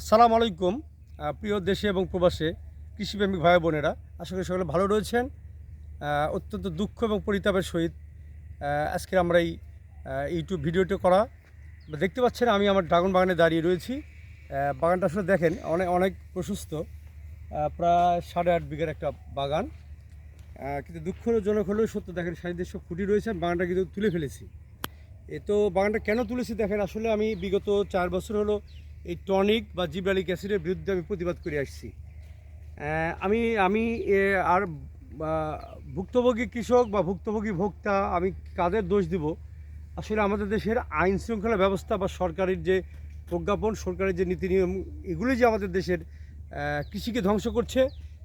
আসসালামু আলাইকুম প্রিয় দেশে এবং প্রবাসে কৃষিপ্রেমিক ভাই বোনেরা, আশা করি সকলে ভালো রয়েছেন অত্যন্ত দুঃখ এবং পরিতাপের সহিত আজকে আমরা এই ইউটিউব ভিডিওটি করা। দেখতে পাচ্ছেন আমি আমার ড্রাগন বাগানে দাঁড়িয়ে রয়েছি। বাগানটা আসলে দেখেন অনেক অনেক প্রশস্ত প্রায় সাড়ে আট বিঘার একটা বাগান। কিন্তু দুঃখজনক হলেও সত্য দেখেন সাইডের সব খুঁটি রয়েছে বাগানটা কিন্তু তুলে ফেলেছি। এ তো বাগানটা কেন তুলেছি দেখেন, আসলে আমি বিগত চার বছর হলো এই টনিক বা জিব্রালিক অ্যাসিডের বিরুদ্ধে আমি প্রতিবাদ করে আসছি। আমি আমি আর ভুক্তভোগী কৃষক বা ভুক্তভোগী ভোক্তা, আমি কাদের দোষ দিব? আসলে আমাদের দেশের আইন শৃঙ্খলা ব্যবস্থা বা সরকারের যে প্রজ্ঞাপন, সরকারের যে নীতি নিয়ম, এগুলি যে আমাদের দেশের কৃষিকে ধ্বংস করছে,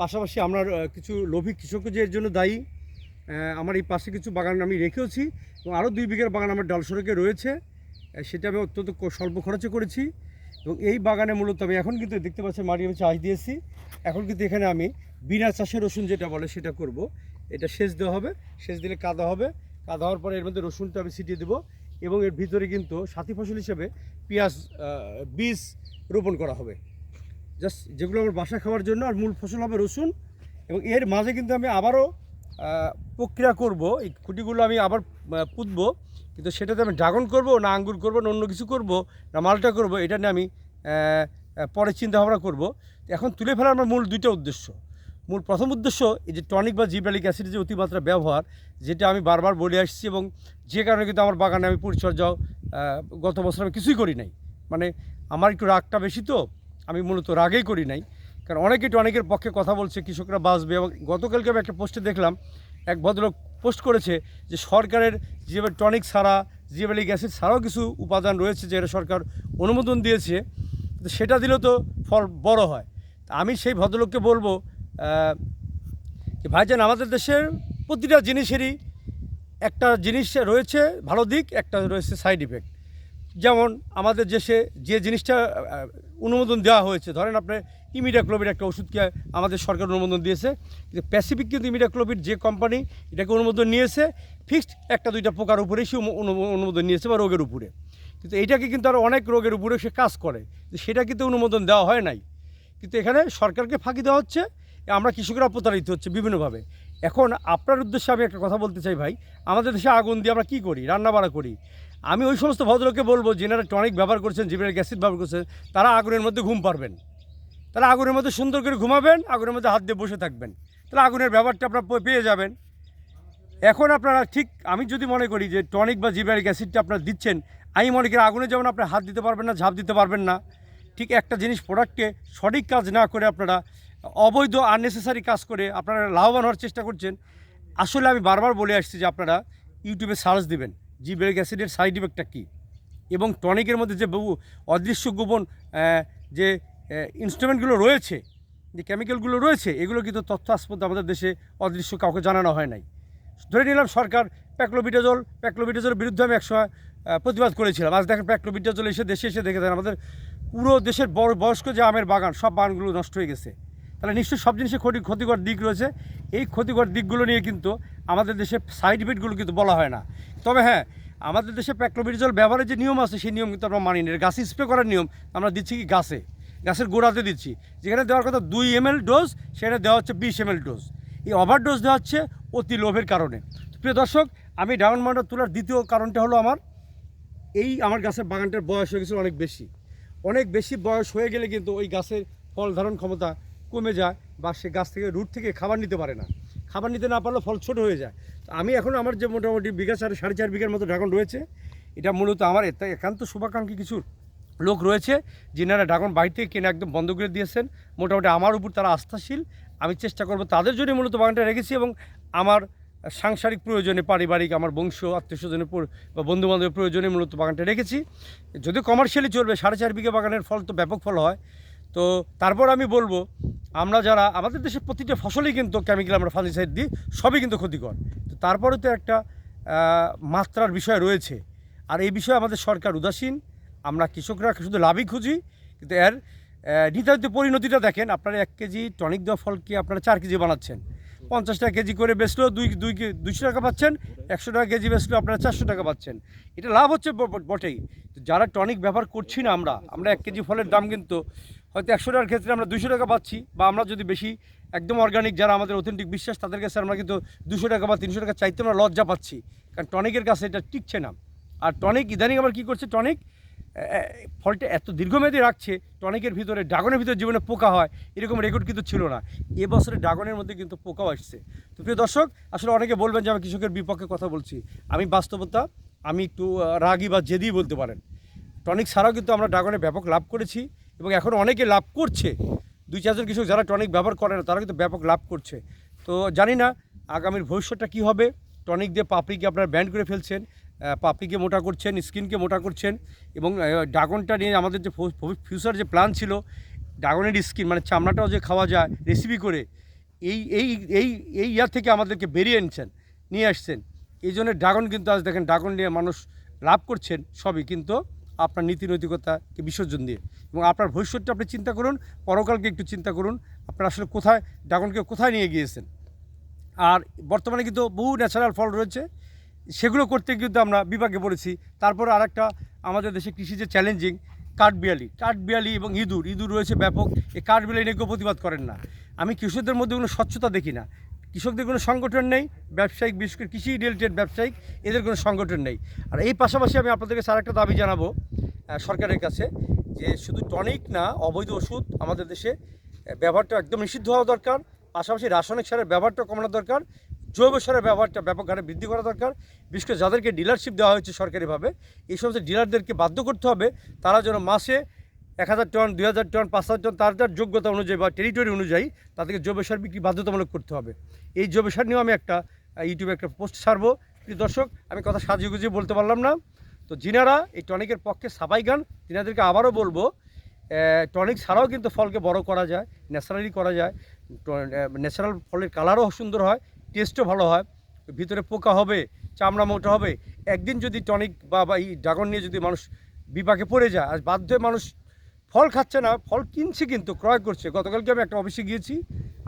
পাশাপাশি আমরা কিছু লোভী কৃষকও যে এর জন্য দায়ী আমার এই পাশে কিছু বাগান আমি রেখেওছি এবং আরও দুই বিঘার বাগান আমার ডাল সড়কে রয়েছে সেটা আমি অত্যন্ত স্বল্প খরচে করেছি। এবং এই বাগানে মূলত আমি এখন কিন্তু দেখতে পাচ্ছি মাটি আমি চাষ দিয়েছি। এখন কিন্তু এখানে আমি বিনা চাষে রসুন যেটা বলে সেটা করব। এটা সেচ দেওয়া হবে, সেচ দিলে কাদা হবে। কাদা হওয়ার পরে এর মধ্যে রসুনটা আমি ছিটিয়ে দেবো এবং এর ভিতরে কিন্তু সাথী ফসল হিসেবে পেঁয়াজ বীজ রোপণ করা হবে। জাস্ট যেগুলো আমার বাসা খাওয়ার জন্য আর মূল ফসল হবে রসুন এবং এর মাঝে কিন্তু আমি আবারও প্রক্রিয়া করব। এই খুঁটিগুলো আমি আবার পুঁতবো। কিন্তু সেটাতে আমি ড্রাগন করব, না আঙ্গুর করব, না অন্য কিছু করব, না মালটা করব, এটা নিয়ে আমি পরে চিন্তাভাবনা করব। এখন তুলে ফেলার আমার মূল দুইটা উদ্দেশ্য। মূল প্রথম উদ্দেশ্য, এই যে টনিক বা জিব্রালিক অ্যাসিডের যে অতিমাত্রা ব্যবহার, যেটা আমি বারবার বলে আসছি এবং যে কারণে কিন্তু আমার বাগানে আমি পরিচর্যাও গত বছর আমি কিছুই করি নাই। মানে আমার একটু রাগটা বেশি তো, আমি মূলত রাগেই করি নাই। কারণ অনেকে টনিকের পক্ষে কথা বলছে, কৃষকরা বাঁচবে এবং গতকালকে আমি একটা পোস্টে দেখলাম, এক ভদ্রলোক পোস্ট করেছে যে সরকারের যেভাবে টনিক ছাড়া জিবেলিক অ্যাসিড ছাড়াও কিছু উপাদান রয়েছে যেটা সরকার অনুমোদন দিয়েছে সেটা দিলেও তো ফল বড় হয়। আমি সেই ভদ্রলোককে বলব যে ভাইজান, আমাদের দেশের প্রতিটা জিনিসেরই একটা জিনিস রয়েছে ভালো দিক, একটা রয়েছে সাইড ইফেক্ট যেমন আমাদের দেশে যে জিনিসটা অনুমোদন দেওয়া হয়েছে, ধরেন আপনি ইমিডাক্লোবিড একটা ওষুধকে আমাদের সরকার অনুমোদন দিয়েছে। কিন্তু প্যাসিফিক কিন্তু ইমিডাক্লোবিড যে কোম্পানি এটাকে অনুমোদন নিয়েছে ফিক্সড একটা দুইটা পোকার উপরেই সে অনু- অনু- অনুমোদন নিয়েছে বা রোগের উপরে। কিন্তু এইটাকে কিন্তু আরও অনেক রোগের উপরে সে কাজ করে। সেটা কিন্তু অনুমোদন দেওয়া হয় নাই। কিন্তু এখানে সরকারকে ফাঁকি দেওয়া হচ্ছে, আমরা কৃষকরা প্রতারিত হচ্ছে বিভিন্নভাবে। এখন আপনার উদ্দেশ্যে আমি একটা কথা বলতে চাই ভাই, আমাদের দেশে আগুন দিয়ে আমরা কী করি রান্না বাড়া করি? আমি ওই সমস্ত ভদ্রলোককে বলব, যেনারা টনিক ব্যবহার করছেন জিবের গ্যাসিড ব্যবহার করছেন, তারা আগুনের মধ্যে ঘুম পারবেন তারা আগুনের মধ্যে সুন্দর করে ঘুমাবেন, আগুনের মধ্যে হাত দিয়ে বসে থাকবেন। তাহলে আগুনের ব্যাপারটা আপনারা পেয়ে যাবেন। এখন আপনারা ঠিক, আমি যদি মনে করি যে টনিক বা জিবারিক অ্যাসিডটা আপনারা দিচ্ছেন, আমি মনে করি আগুনে যেমন আপনার হাত দিতে পারবেন না, ঝাঁপ দিতে পারবেন না, ঠিক একটা জিনিস প্রোডাক্টকে সঠিক কাজ না করে আপনারা, অবৈধ আননেসেসারি কাজ করে আপনারা লাভবান হওয়ার চেষ্টা করছেন, আসলে আমি বারবার বলে আসছি যে আপনারা ইউটিউবে সার্চ দিবেন জিবেরিক অ্যাসিডের সাইড ইফেক্টটা কী? এবং টনিকের মধ্যে যে বহু অদৃশ্য গোপন যে ইনস্ট্রুমেন্টগুলো রয়েছে, যে কেমিক্যালগুলো রয়েছে, এগুলো কিন্তু তথ্য পর্যন্ত আমাদের দেশে অদৃশ্য কাউকে জানানো হয় নাই। ধরে নিলাম সরকার প্যাক্লোবিটাজল প্যাক্লোবিটাজলের বিরুদ্ধে আমি একসময় প্রতিবাদ করেছিলাম। আজ দেখেন প্যাক্লোবিটাজল এসে দেশে এসে দেখে দেন আমাদের পুরো দেশের বড় বয়স্ক যে আমের বাগান, সব বাগানগুলো নষ্ট হয়ে গেছে। তাহলে নিশ্চয়ই সব জিনিসের ক্ষতি, ক্ষতিকর দিক রয়েছে। এই ক্ষতিকর দিকগুলো নিয়ে কিন্তু আমাদের দেশে সাইড ইফেক্টগুলো কিন্তু বলা হয় না। তবে হ্যাঁ আমাদের দেশে প্যাক্লোবিটাজল ব্যবহারের যে নিয়ম আছে, সেই নিয়ম কিন্তু আমরা মানি না। গাছে স্প্রে করার নিয়ম আমরা দিচ্ছি কি গাছে? গাছের গোড়াতে দিচ্ছি। যেখানে দেওয়ার কথা দুই এম ডোজ, সেখানে দেওয়া হচ্ছে বিশ এম ডোজ। এই ওভার ডোজ দেওয়া হচ্ছে অতি লোভের কারণে। প্রিয় দর্শক, আমি ডায়মন্ড মাউন্টার তোলার দ্বিতীয় কারণটা হলো আমার, এই আমার গাছের বাগানটার বয়স হয়ে গেছে অনেক বেশি। অনেক বেশি বয়স হয়ে গেলে কিন্তু ওই গাছের ফল ধারণ ক্ষমতা কমে যায় বা সে গাছ থেকে রুট থেকে খাবার নিতে পারে না। খাবার নিতে না পারলে ফল ছোট হয়ে যায়। তো আমি এখন আমার যে মোটামুটি বিঘা চার সাড়ে চার বিঘার মতো ড্রাগন রয়েছে, এটা মূলত আমার একান্ত শুভাকাঙ্ক্ষী কিছু লোক রয়েছে, যিনারা ড্রাগন বাড়ি থেকে কেনা একদম বন্ধ করে দিয়েছেন। মোটামুটি আমার উপর তারা আস্থাশীল। আমি চেষ্টা করব তাদের জন্য মূলত বাগানটা রেখেছি এবং আমার সাংসারিক প্রয়োজনে, পারিবারিক, আমার বংশ আত্মীয় স্বজনের বা বন্ধু বান্ধবের প্রয়োজনে মূলত বাগানটা রেখেছি। যদি কমার্শিয়ালি চলবে, সাড়ে চার বিঘে বাগানের ফল তো ব্যাপক ফল হয়। তো তারপর আমি বলব, আমরা যারা, আমাদের দেশের প্রতিটা ফসলই কিন্তু কেমিক্যাল আমরা ফাঙ্গিসাইড দিই, সবই কিন্তু ক্ষতিকর। তো তারপরে তো একটা মাত্রার বিষয় রয়েছে। আর এই বিষয়ে আমাদের সরকার উদাসীন। আমরা কৃষকরা শুধু লাভই খুঁজি, কিন্তু এর নির্ধারিত পরিণতিটা দেখেন, আপনারা এক কেজি টনিক দেওয়া ফলকে আপনারা চার কেজি বানাচ্ছেন? পঞ্চাশ টাকা কেজি করে বেচলেও দুই দুই দুইশো টাকা পাচ্ছেন, একশো টাকা কেজি বেচলেও আপনারা চারশো টাকা পাচ্ছেন। এটা লাভ হচ্ছে বটেই। যারা টনিক ব্যবহার করছি না আমরা আমরা এক কেজি ফলের দাম কিন্তু হয়তো একশো টাকার ক্ষেত্রে আমরা দুশো টাকা পাচ্ছি, বা আমরা যদি বেশি একদম অর্গানিক যারা আমাদের অথেন্টিক বিশ্বাস, তাদের কাছে আমরা কিন্তু দুশো টাকা বা তিনশো টাকা চাইতে আমরা লজ্জা পাচ্ছি। কারণ টনিকের কাছে এটা টিকছে না। আর টনিক, ইদানিং আবার কী করছে টনিক? ফলটা এত দীর্ঘমেয়াদী রাখছে টনিকের ভিতরে ড্রাগনের ভিতরে জীবনে পোকা হয়, এরকম রেকর্ড কিন্তু ছিল না। এবছরে ড্রাগনের মধ্যে কিন্তু পোকাও আসছে। তো প্রিয় দর্শক, আসলে অনেকে বলবেন যে আমি কৃষকের বিপক্ষে কথা বলছি। আমি বাস্তবতা, আমি একটু রাগী বা জেদি বলতে পারেন। টনিক ছাড়াও কিন্তু আমরা ড্রাগনে ব্যাপক লাভ করেছি এবং এখন অনেকে লাভ করছে। দুই, চারজন কৃষক যারা টনিক ব্যবহার করে না, তারা কিন্তু ব্যাপক লাভ করছে। তো জানি না, আগামীর ভবিষ্যৎটা কী হবে? টনিক দিয়ে পাপড়িকে আপনারা ব্যান্ড করে ফেলছেন? পাপড়িকে মোটা করছেন, স্কিনকে মোটা করছেন এবং ড্রাগনটা নিয়ে আমাদের যে ফিউচার যে প্ল্যান ছিল, ড্রাগনের স্কিন মানে চামড়াটাও যে খাওয়া যায় রেসিপি করে, এই এই এই এই ইয়ার থেকে আমাদেরকে বেরিয়ে এনেছেন, নিয়ে আসছেন। এই জন্য ড্রাগন কিন্তু আজ দেখেন, ড্রাগন নিয়ে মানুষ লাভ করছেন সবই, কিন্তু আপনার নীতি নৈতিকতাকে বিসর্জন দিয়ে। এবং আপনার ভবিষ্যৎটা আপনি চিন্তা করুন, পরকালকে একটু চিন্তা করুন, আপনার আসলে কোথায়, ড্রাগনকে কোথায় নিয়ে গিয়েছেন। আর বর্তমানে কিন্তু বহু ন্যাচারাল ফল রয়েছে সেগুলো করতে কিন্তু আমরা বিভাগে পড়েছি। তারপরে আরেকটা, আমাদের দেশে কৃষি যে চ্যালেঞ্জিং কাঠবিয়ালি। কাঠবিয়ালি এবং ইঁদুর ইঁদুর রয়েছে ব্যাপক। এই কাঠবিয়ালি নিয়ে কেউ প্রতিবাদ করেন না। আমি কৃষকদের মধ্যে কোনো স্বচ্ছতা দেখি না। কৃষকদের কোনো সংগঠন নেই, ব্যবসায়িক, বিশেষ করে কৃষি রিলেটেড ব্যবসায়িক, এদের কোনো সংগঠন নেই। আর এই পাশাপাশি আমি আপনাদেরকে স্যার একটা দাবি জানাব সরকারের কাছে, যে শুধু টনিক না, অবৈধ ওষুধ আমাদের দেশে ব্যবহারটা একদম নিষিদ্ধ হওয়া দরকার। পাশাপাশি রাসায়নিক সারের ব্যবহারটা কমানো দরকার। জৈব সারের ব্যবহারটা ব্যাপক হারে বৃদ্ধি করা দরকার। বিশেষ করে যাদেরকে ডিলারশিপ দেওয়া হয়েছে সরকারিভাবে, এই সমস্ত ডিলারদেরকে বাধ্য করতে হবে, তারা যেন মাসে এক হাজার টন, দুই হাজার টন, পাঁচ হাজার টন, তার তার যোগ্যতা অনুযায়ী বা টেরিটরি অনুযায়ী তাদেরকে জৈব সার বিক্রি বাধ্যতামূলক করতে হবে। এই জৈব সার নিয়েও আমি একটা ইউটিউবে একটা পোস্ট ছাড়বো। প্রিয় দর্শক, আমি কথা সাজিয়ে গুজিয়ে বলতে পারলাম না। তো যিনারা এই টনিকের পক্ষে সাবাই গান তিনাদেরকে আবারও বলব টনিক ছাড়াও কিন্তু ফলকে বড় করা যায়, ন্যাচারালি করা যায়। ন্যাচারাল ফলের কালারও সুন্দর হয় টেস্টও ভালো হয় ভিতরে পোকা হবে চামড়া মোটা হবে একদিন যদি টনিক বা বা এই ড্রাগন নিয়ে যদি মানুষ বিপাকে পড়ে যায় আর বাধ্য মানুষ ফল খাচ্ছে না ফল কিনছে কিন্তু ক্রয় করছে। গতকালকে আমি একটা অফিসে গিয়েছি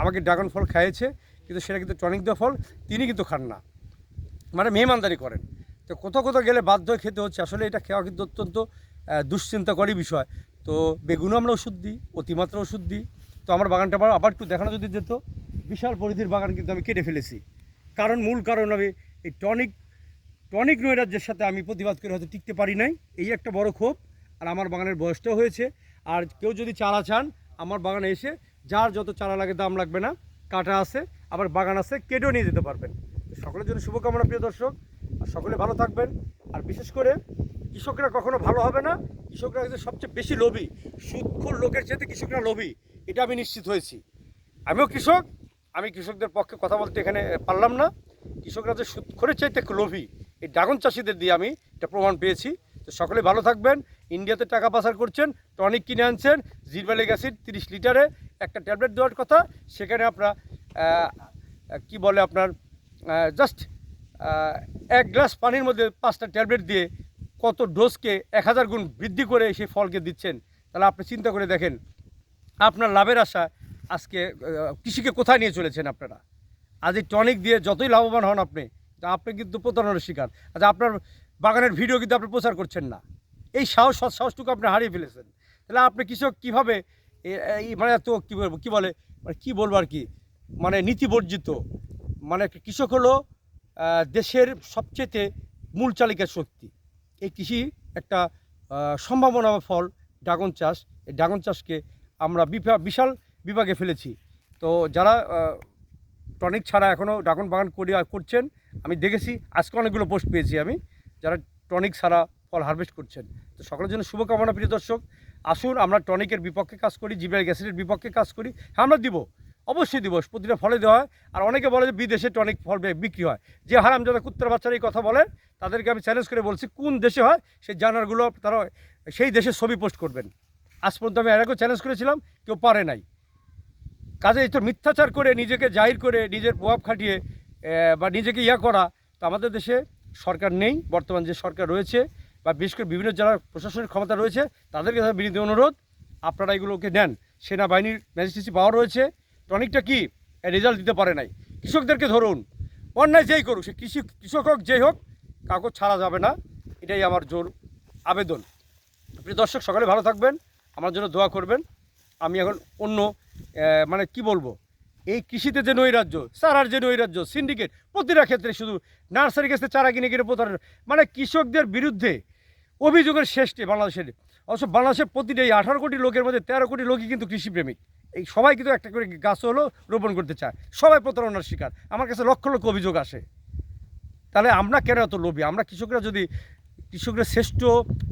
আমাকে ড্রাগন ফল খাইয়েছে কিন্তু সেটা কিন্তু টনিক দেওয়া ফল তিনি কিন্তু খান না। মানে মেহমানদারি করেন। তো কোথাও কোথাও গেলে বাধ্য খেতে হচ্ছে। আসলে এটা খাওয়া কিন্তু অত্যন্ত আহ, দুশ্চিন্তাকরই বিষয়। তো বেগুনও আমরা ওষুধ দিই অতিমাত্রা ওষুধ দিই। তো আমার বাগানটা আবার একটু দেখানো যদি যেত বিশাল পরিধির বাগান কিন্তু আমি কেটে ফেলেছি। কারণ মূল কারণ আমি এই টনিক টনিক নৈরাজ্যের সাথে আমি প্রতিবাদ করে হয়তো টিকতে পারি নাই। এই একটা বড় ক্ষোভ, আর আমার বাগানের বয়সটাও হয়েছে। আর কেউ যদি চারা চান, আমার বাগানে এসে যার যত চারা লাগে দাম লাগবে না, কাটা আছে, আবার বাগান আছে, কেটেও নিয়ে যেতে পারবেন। সকলের জন্য শুভকামনা প্রিয় দর্শক, আর সকলে ভালো থাকবেন। আর বিশেষ করে কৃষকরা কখনো ভালো হবে না, কৃষকরা কিন্তু সবচেয়ে বেশি লোভী সুদখোর লোকের চেয়ে কৃষকরা লোভী, এটা আমি নিশ্চিত হয়েছি। আমিও কৃষক আমি কৃষকদের পক্ষে কথা বলতে এখানে পারলাম না। কৃষকরা যে সুদখোরের চাইতে লোভী। এই ড্রাগন চাষিদের দিয়ে আমি এটা প্রমাণ পেয়েছি। তো সকলে ভালো থাকবেন। ইন্ডিয়াতে টাকা পাচার করছেন, টনিক কিনে আনছেন, জিরবালিক অ্যাসিড তিরিশ লিটারে একটা ট্যাবলেট দেওয়ার কথা। সেখানে আপনার কি বলে আপনার জাস্ট এক গ্লাস পানির মধ্যে পাঁচটা ট্যাবলেট দিয়ে কত ডোজকে এক হাজার গুণ বৃদ্ধি করে সেই ফলকে দিচ্ছেন। তাহলে আপনি চিন্তা করে দেখেন, আপনার লাভের আশা আজকে কৃষিকে কোথায় নিয়ে চলেছেন আপনারা? আজ এই টনিক দিয়ে যতই লাভবান হন আপনি, তা আপনি কিন্তু প্রতারণার শিকার। আচ্ছা আপনার বাগানের ভিডিও কিন্তু আপনি প্রচার করছেন না। এই সাহস সাহসটুকু আপনি হারিয়ে ফেলেছেন। তাহলে আপনি কৃষক কীভাবে মানে এত কী বলব, কী বলে মানে কী বলব আর কি? মানে নীতিবর্জিত। মানে কৃষক হলো দেশের সবচেয়ে মূল চালিকা শক্তি। এই কৃষি একটা সম্ভাবনা ফল, ড্রাগন চাষ। এই ড্রাগন চাষকে আমরা বিশাল বিভাগে ফেলেছি। তো যারা টনিক ছাড়া এখনও ড্রাগন বাগান করে, করছেন, আমি দেখেছি, আজকে অনেকগুলো পোস্ট পেয়েছি আমি, যারা টনিক ছাড়া ফল হারভেস্ট করছেন। তো সকলের জন্য শুভকামনা প্রিয় দর্শক। আসুন, আমরা টনিকের বিপক্ষে কাজ করি জিবিআর গ্যাসেটের বিপক্ষে কাজ করি হ্যাঁ আমরা দিব, অবশ্যই দিব, প্রতিটা ফলে দেওয়া হয়। আর অনেকে বলে যে বিদেশে টনিক ফল বিক্রি হয়। যে হারাম যারা কুত্তার বাচ্চারা এই কথা বলে তাদেরকে আমি চ্যালেঞ্জ করে বলছি, কোন দেশে হয়, সেই জানারগুলো তারা সেই দেশের ছবি পোস্ট করবেন। আজ পর্যন্ত আমি এর আগেও চ্যালেঞ্জ করেছিলাম, কেউ পারে নাই। কাজে এই তো মিথ্যাচার করে নিজেকে জাহির করে নিজের প্রভাব খাটিয়ে বা নিজেকে ইয়া করা, তো আমাদের দেশে সরকার নেই, বর্তমান যে সরকার রয়েছে, বা বিশেষ করে বিভিন্ন জেলার প্রশাসনিক ক্ষমতা রয়েছে তাদের কাছে বিনীত অনুরোধ, আপনারা এগুলোকে নেন। সেনাবাহিনীর ম্যাজিস্ট্রেসি পাওয়ার রয়েছে টনিকটা কি রেজাল্ট দিতে পারে নাই। কৃষকদেরকে ধরুন, অন্যায় যেই করুক, সে কৃষি, কৃষক হোক, যেই হোক কাউকে ছাড়া যাবে না, এটাই আমার জোর আবেদন। প্রিয় দর্শক, সকালে ভালো থাকবেন, আমার জন্য দোয়া করবেন। আমি এখন অন্য মানে কি বলব? এই কৃষিতে যে নৈরাজ্য, চারার যে নৈরাজ্য সিন্ডিকেট প্রতিটা ক্ষেত্রে শুধু নার্সারি কাছে চারা কিনে কিনে প্রতারণা মানে কৃষকদের বিরুদ্ধে অভিযোগের শেষটি বাংলাদেশের। অবশ্য বাংলাদেশের প্রতিটা এই আঠারো কোটি লোকের মধ্যে তেরো কোটি লোকই কিন্তু কৃষিপ্রেমিক। এই সবাই কিন্তু একটা করে গাছ হলো, রোপণ করতে চায়। সবাই প্রতারণার শিকার। আমার কাছে লক্ষ লক্ষ অভিযোগ আসে। তাহলে আমরা কেন এত লোভী? আমরা কৃষকরা যদি কৃষকরা শ্রেষ্ঠ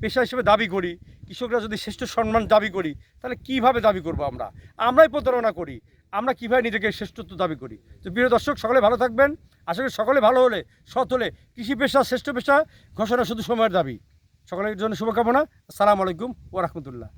পেশা হিসেবে দাবি করি, কৃষকরা যদি শ্রেষ্ঠ সম্মান দাবি করি, তাহলে কীভাবে দাবি করব আমরা? আমরাই প্রতারণা করি, আমরা কীভাবে নিজেকে শ্রেষ্ঠত্ব দাবি করি? তো প্রিয় দর্শক, সকলে ভালো থাকবেন। আশা করি সকলে ভালো হলে, সৎ হলে কৃষি পেশা, শ্রেষ্ঠ পেশা ঘোষণা শুধু সময়ের দাবি। সকলের জন্য শুভকামনা। আসসালামু আলাইকুম ও রহমতুল্লাহ।